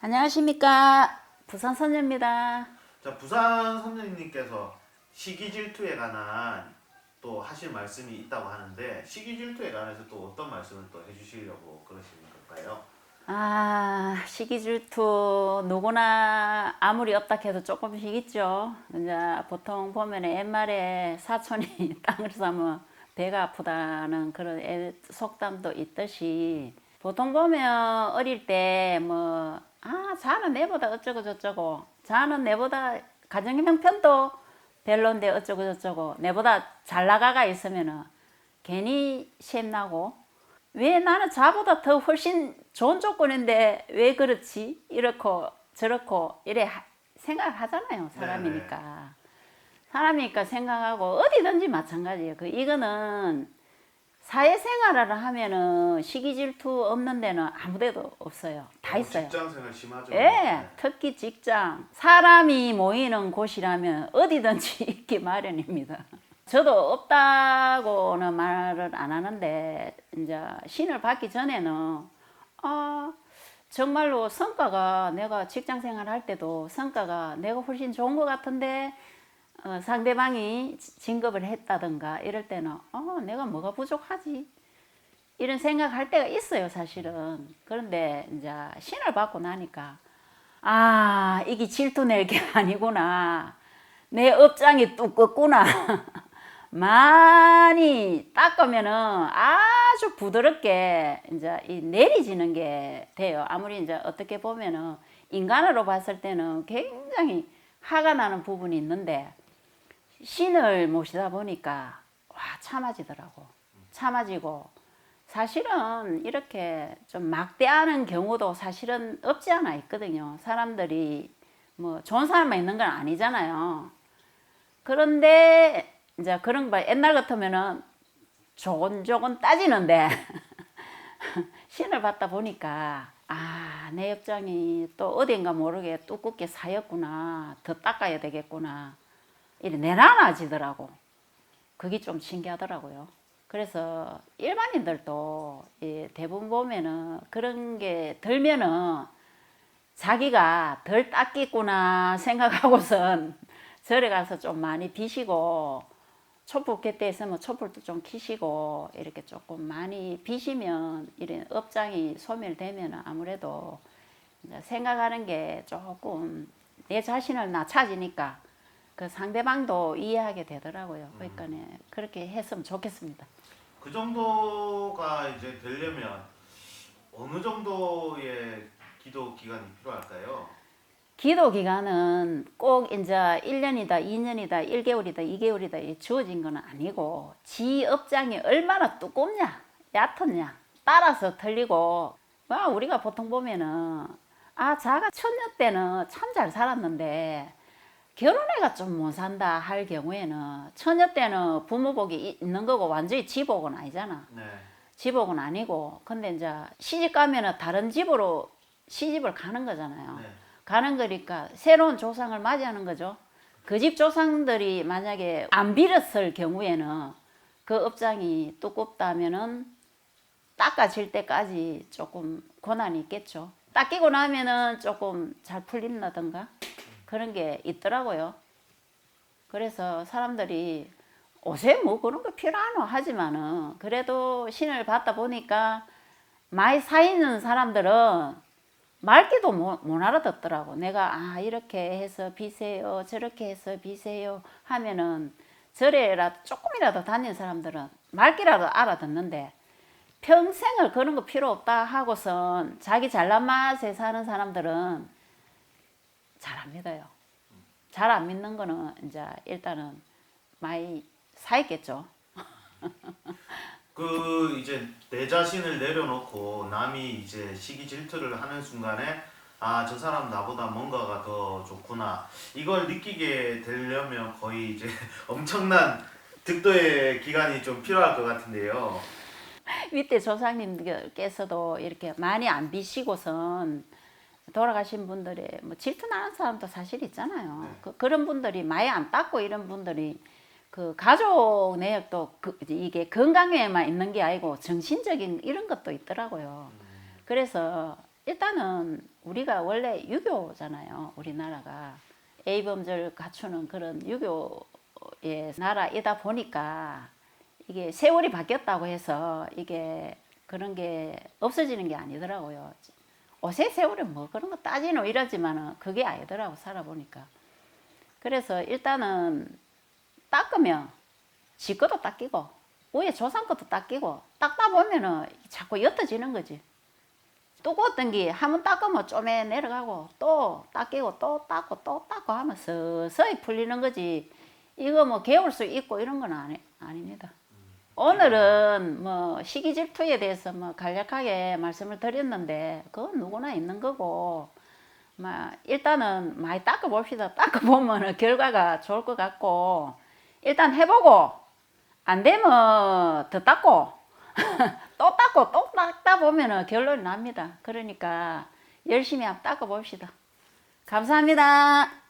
안녕하십니까 부산 선녀입니다. 자 부산 선생님께서 시기 질투에 관한 또 하실 말씀이 있다고 하는데 시기 질투에 관해서 또 어떤 말씀을 또 해주시려고 그러시는 걸까요? 아 시기 질투 누구나 아무리 없다 해도 조금씩 있죠. 이제 보통 보면 옛말에 사촌이 땅을 사면 배가 아프다는 그런 애- 속담도 있듯이 보통 보면 어릴 때뭐 아 자는 내보다 어쩌고 저쩌고. 자는 내보다 가정 형편도 별론데 어쩌고 저쩌고. 내보다 잘 나가가 있으면은 괜히 샘나고. 왜 나는 자보다 더 훨씬 좋은 조건인데 왜 그렇지? 이렇고 저렇고 이래 하- 생각을 하잖아요 사람이니까. 사람이니까 생각하고 어디든지 마찬가지예요. 그 이거는 사회생활을 하면은 시기 질투 없는 데는 아무데도 없어요 다 있어요 직장 생활 심하죠. 예, 네. 특히 직장. 사람이 모이는 곳이라면 어디든지 있기 마련입니다. 저도 없다고는 말을 안 하는데, 이제 신을 받기 전에는, 아, 정말로 성과가 내가 직장 생활 할 때도 성과가 내가 훨씬 좋은 것 같은데, 어, 상대방이 지- 진급을 했다든가 이럴 때는, 어, 내가 뭐가 부족하지? 이런 생각할 때가 있어요, 사실은. 그런데 이제 신을 받고 나니까 아, 이게 질투 낼 게 아니구나. 내 업장이 두껍구나. 많이 닦으면은 아주 부드럽게 이제 이 내리지는 게 돼요. 아무리 이제 어떻게 보면은 인간으로 봤을 때는 굉장히 화가 나는 부분이 있는데 신을 모시다 보니까 와 참아지더라고. 참아지고 사실은 이렇게 좀 막대하는 경우도 사실은 없지 않아 있거든요. 사람들이 뭐 좋은 사람만 있는 건 아니잖아요. 그런데 이제 그런 거 옛날 같으면은 조곤조곤 따지는데 신을 받다 보니까 아, 내 옆장이 또 어딘가 모르게 두껍게 사였구나. 더 닦아야 되겠구나. 이래 내려놔지더라고. 그게 좀 신기하더라고요. 그래서 일반인들도 이 대부분 보면은 그런 게 들면은 자기가 덜 닦겠구나 생각하고선 절에 가서 좀 많이 비시고 촛불 곁에 있으면 촛불도 좀 키시고 이렇게 조금 많이 비시면 이런 업장이 소멸되면 아무래도 생각하는 게 조금 내 자신을 낮춰지니까 그 상대방도 이해하게 되더라고요. 그러니까 네, 그렇게 했으면 좋겠습니다. 그 정도가 이제 되려면 어느 정도의 기도 기간이 필요할까요? 기도 기간은 꼭 이제 1년이다, 2년이다, 1개월이다, 2개월이다 주어진 건 아니고 지 업장이 얼마나 두껍냐, 얕었냐 따라서 틀리고 와 우리가 보통 보면은 아 자가 처녀 때는 참 잘 살았는데 결혼해가 좀 못 산다 할 경우에는 처녀 때는 부모복이 있는 거고 완전히 지복은 아니잖아. 네. 지복은 아니고 근데 이제 시집 가면은 다른 집으로 시집을 가는 거잖아요. 네. 가는 거니까 새로운 조상을 맞이하는 거죠. 그 집 조상들이 만약에 안 빌었을 경우에는 그 업장이 두껍다면은 닦아질 때까지 조금 고난이 있겠죠. 닦이고 나면은 조금 잘 풀린다던가 그런 게 있더라고요. 그래서 사람들이 옷에 뭐 그런 거 필요하노 하지만은 그래도 신을 받다 보니까 많이 사있는 사람들은 말귀도 못, 못 알아듣더라고. 내가 아 이렇게 해서 비세요, 저렇게 해서 비세요 하면은 절에라도 조금이라도 다니는 사람들은 말귀라도 알아듣는데 평생을 그런 거 필요 없다 하고선 자기 잘난 맛에 사는 사람들은 잘 안 믿어요. 잘 안 믿는 거는 이제 일단은 많이 사있겠죠. 그 이제 내 자신을 내려놓고 남이 이제 시기 질투를 하는 순간에 아 저 사람 나보다 뭔가가 더 좋구나 이걸 느끼게 되려면 거의 이제 엄청난 득도의 기간이 좀 필요할 것 같은데요. 밑에 조상님께서도 이렇게 많이 안 비시고선 돌아가신 분들의 뭐 질투 나는 사람도 사실 있잖아요. 네. 그, 그런 분들이 많이 안 닦고 이런 분들이 그 가족 내역도 그, 이게 건강에만 있는 게 아니고 정신적인 이런 것도 있더라고요. 그래서 일단은 우리가 원래 유교잖아요. 우리나라가 A범절 갖추는 그런 유교의 나라이다 보니까 이게 세월이 바뀌었다고 해서 이게 그런 게 없어지는 게 아니더라고요. 어세 세월에 뭐 그런 거 따지노 이러지만은 그게 아니더라고 살아보니까. 그래서 일단은 닦으면 지 것도 닦이고 위에 조상 것도 닦이고 닦다 보면은 자꾸 옅어지는 거지. 뜨거웠던 게 한 번 닦으면 좀에 내려가고 또 닦이고 또 닦고 또 닦고 하면 서서히 풀리는 거지. 이거 뭐 개울 수 있고 이런 건 아니, 아닙니다. 오늘은 뭐 시기 질투에 대해서 뭐 간략하게 말씀을 드렸는데 그건 누구나 있는 거고 막 일단은 많이 닦아 봅시다. 닦아 보면은 결과가 좋을 것 같고 일단 해보고 안 되면 더 닦고 또 닦고 또 닦다 보면은 결론이 납니다. 그러니까 열심히 한번 닦아 봅시다. 감사합니다.